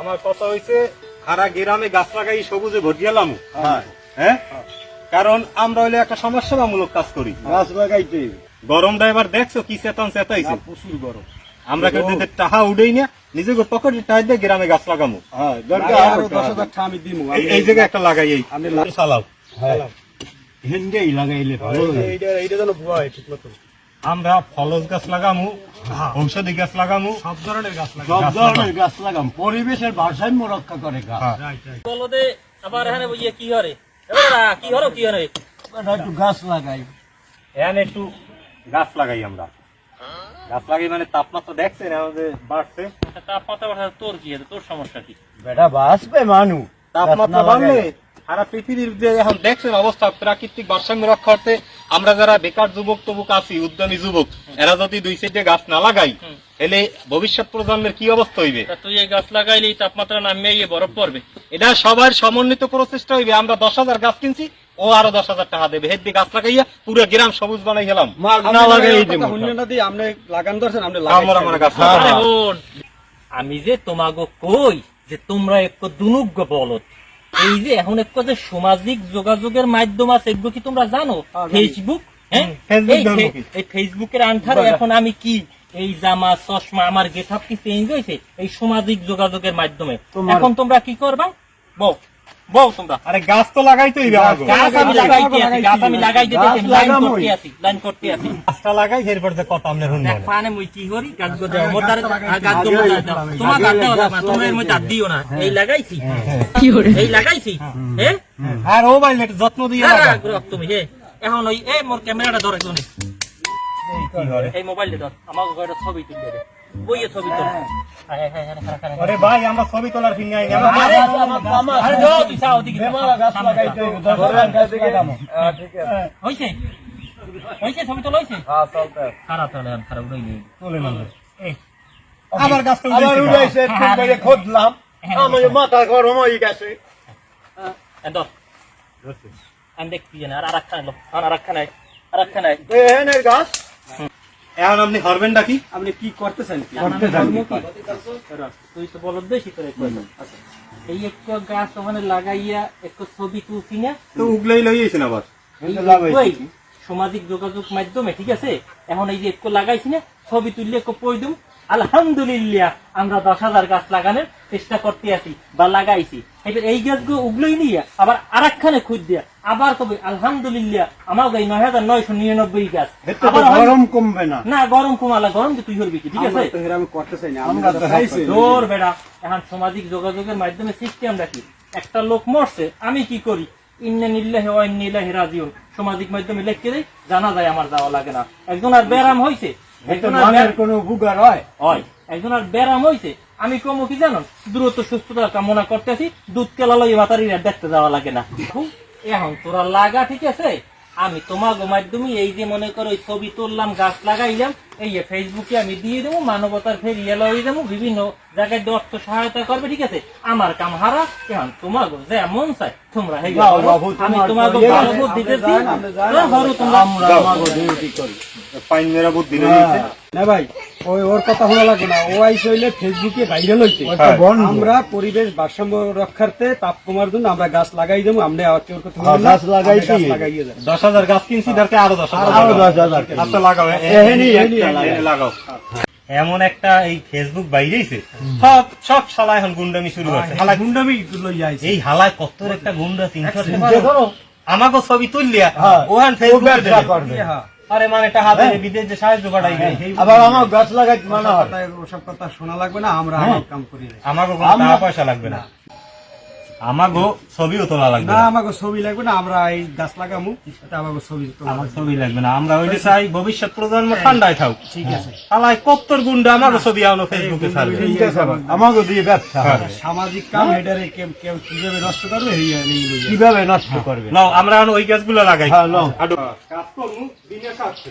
আমার কথা হইছে সারা গ্রামে গাছ লাগাই সবুজে ভর্তি গেলাম হ্যাঁ। হ্যাঁ? কারণ আমরা হইলে একটা সমাজসেবামূলক কাজ করি। গাছ লাগাইতে। গরমটা এবার দেখছ কি চেতন চেতাইছে? প্রচুর গরম। আমরা যদি টাহা উঠেই না নিজেকে পকেটে টাই দিয়ে গ্রামে গাছ লাগামু। হ্যাঁ এই- জায়গায় একটা লাগাই এই। চালাও। হিন্দেই লাগাইলে ভালো এইটা এইটা যেন ভুয়া ঠিক মতো আমরা ফলজ গাছ লাগামু ঔষধি গাছ লাগামু সব ধরনের গাছ সব ধরনের গাছ লাগাম। পরিবেশের ভারসাম্য রক্ষা করে গাছ। হ্যাঁ। রাইট রাইট বলদে আবার এখানে ইয়ে কি হরে? কি হরো কি হরে? একটু গাছ লাগাই। এখানে একটু গাছ লাগাই আমরা। গাছ লাগাই মানে তাপমাত্রা দেখছেন আমাদের বাড়ছে। তাপমাত্রা বাড়া তোর কি আছে তোর সমস্যা কি? বেটা বাঁচবে মানুষ। তাপমাত্রা বাড়লে। সারা পৃথিবীর যে এখন দেখছেন অবস্থা প্রাকৃতিক ভারসাম্য রক্ষা করতে আমরা যারা বেকার যুবক তবুক আছি উদ্যমী যুবক এরা যদি দুই সাইডে গাছ না লাগাই। তাহলে ভবিষ্যৎ প্রজন্মের কি অবস্থা হইবে? তুই এই গাছ লাগাইলে এই তাপমাত্রা নামিয়ে ইয়ে বরফ পড়বে। এটা সবার সমন্বিত প্রচেষ্টা হইবে। আমরা দশ হাজার গাছ কিনছি ও আরও দশ হাজার টাকা দেবে। হেড দিয়ে গাছ লাগাইয়া পুরো গ্রাম সবুজ বানাই গেলাম আমি যে তোমাগো কই যে তোমরা একটু দুনুগ্য বলত। এই যে এখন একটু যে সামাজিক যোগাযোগের মাধ্যম আছে এগুলো কি তোমরা জানো? ফেসবুক হ্যাঁ? ফেসবুক এই ফেসবুকের আন্ধারে এখন আমি কি এই জামা চশমা আমার গেটআপ কি চেঞ্জ হয়েছে? এই সামাজিক যোগাযোগের মাধ্যমে। এখন তোমরা কি করবা? বউ বউ তোমরা। আরে গাছ তো গাছ আমি লাগাইতে আছি গাছ আমি লাগাই দিতে আছি লাইন করতে আছি লাইন করতে আছি। গাছটা লাগাই এরপর যে কথা আপনার শুনব। দেখ পানে মুই কি করি? গাছ গো দাও মোর দ্বারা গাছ গো মোর দাও। তোমার গাছ দাও না তোমার এর মধ্যে দিও না। এই লাগাইছি? এই লাগাইছি? হ্যাঁ আর ও ভাই যত্ন দিয়ে রাখ তুমি হে। এখন ওই এই মোর ক্যামেরাটা ধরে তুমি? এই মোবাইলটা ধর আমার ঘরে ছবি তুলবে রে? বইয়ে ছবি তুল। হ্যাঁ হ্যাঁ হ্যাঁ খারা খারা আরে ভাই আমরা ছবি তোলার আরে আরে তুই দিকে গাছ লাগাইতে। হইছে? হইছে ছবি তোলা হইছে? হ্যাঁ, চলতে। খারাপ তাহলে খারাপ রইলি তোলে না এই। আবার গাছটা আবার উড়াইছে, খুঁজলাম। আমার মাথা গরম হয়ে গেছে। আমি দেখছি না আর আরেকখান এলো আর আয় এহেনের গাছ? এখন আপনি আপনি কি করতে। তুই তো বলো বেশি করে কইলো এই এক গাছ ওখানে লাগাইয়া এক ছবি তুলছি না? তো উগলাই লইয়েছেন আবার। সামাজিক যোগাযোগ মাধ্যমে ঠিক আছে? এখন এই যে একটু লাগাইছি না ছবি তুললে একটু পই দিম। আলহামদুলিল্লাহ আমরা দশ হাজার গাছ লাগানোর চেষ্টা করতে আছি বা লাগাইছি। এবার এই গাছগুলো উগলোই নিয়ে আবার আরেকখানে খুঁজ দিয়া আবার কবে? আলহামদুলিল্লাহ আমার গাই নয় হাজার নয়শো নিরানব্বই গাছ। আবার গরম কমবে না। না গরম কমালা গরম তো তুই করবি কি ঠিক আছে? তো করতে চাই না আমরা জোর বেড়া। এখন সামাজিক যোগাযোগের মাধ্যমে সিস্টেম রাখি একটা লোক মরছে আমি কি করি? ইন্না নিল্লাহি ওয়া ইন্না ইলাইহি রাজিউন। সামাজিক মাধ্যমে লিখে দেই জানা যায় আমার যাওয়া লাগে না। একজন আর ব্যারাম হইছে একজন আর মনের ব্যারাম- কোনো বুগার হয়। হয় একজন আর ব্যারাম হইছে। আমি কমো কি জানো? দ্রুত সুস্থতা কামনা করতেছি। দুধ কেলা লই বাতারি দেখতে যাওয়া লাগে না। হু, এখন তোরা লাগা ঠিক আছে? আমি তোমার মাধ্যমে এই যে মনে করো ছবি তুললাম গাছ লাগাইলাম এই যে ফেসবুকে আমি দিয়ে দেবো মানবতার ফের ইয়ে হয়ে যাব বিভিন্ন জায়গায় অর্থ সহায়তা করবে ঠিক আছে? আমার কাম হারা এখন যে যেমন চাই তোমরা আমি তোমাকে ইয়ে ভালো বুদ্ধি দিতেছি। যান, তোমরা। আমরা আমাকে করি। পাইন বুদ্ধি না ভাই ওই ওর কথা শোনা লাগবে না। ও আইসে হইলে ফেসবুকে ভাইরাল হইতে আমরা পরিবেশ ভারসাম্য রক্ষার্থে তাপ কমার জন্য আমরা গাছ লাগাই দেবো। আমরা আবার কেউ কথা হ্যাঁ, বলব না, গাছ লাগাইছি। লাগাইয়ে যাব দশ হাজার গাছ কিনছি দরকার আরও দশ আরও দশ হাজার আচ্ছা লাগাও। এ- এ- এহেনি এ- একটা এ- লাগাও। লাগাও। এমন একটা এই ফেসবুক বাইরেছে সব সব শালা এখন গুন্ডামি শুরু হয়েছে হালা গুন্ডামি এই হালায় কত একটা গুন্ডা চিন্তা আমাকে ছবি তুললিয়া হ্যাঁ, ওখান ও ফেসবুকে হ্যাঁ আরে মানে টাকা দেবে বিদেশ যে সাহায্য করাইবে আবার আমার গাছ লাগাই মানা হয়। ওসব কথা শোনা লাগবে না আমরা হ্যাঁ। কাম করি না। আমাকে কোনো টাকা পয়সা লাগবে না। আমাকে ছবিও তোলা লাগবে না আমাকে ছবি লাগবে না আমরা এই গাছ লাগামু এটা আমাকে ছবি আমার ছবি লাগবে না আমরা ওইটা চাই ভবিষ্যৎ প্রজন্ম ঠান্ডায় থাক ঠিক আছে। হালায় কত্তর গুন্ডা আমাকে ছবি আনো ফেসবুকে ছাড়বে। ঠিক আছে আমাকে দিয়ে ব্যবসা হবে। সামাজিক কাম এটারে কেউ কেউ কীভাবে নষ্ট করবে কীভাবে নষ্ট করবে? নাও আমরা এখন ওই গাছগুলো লাগাই। হ্যাঁ নাও। করব দিনে কাটছে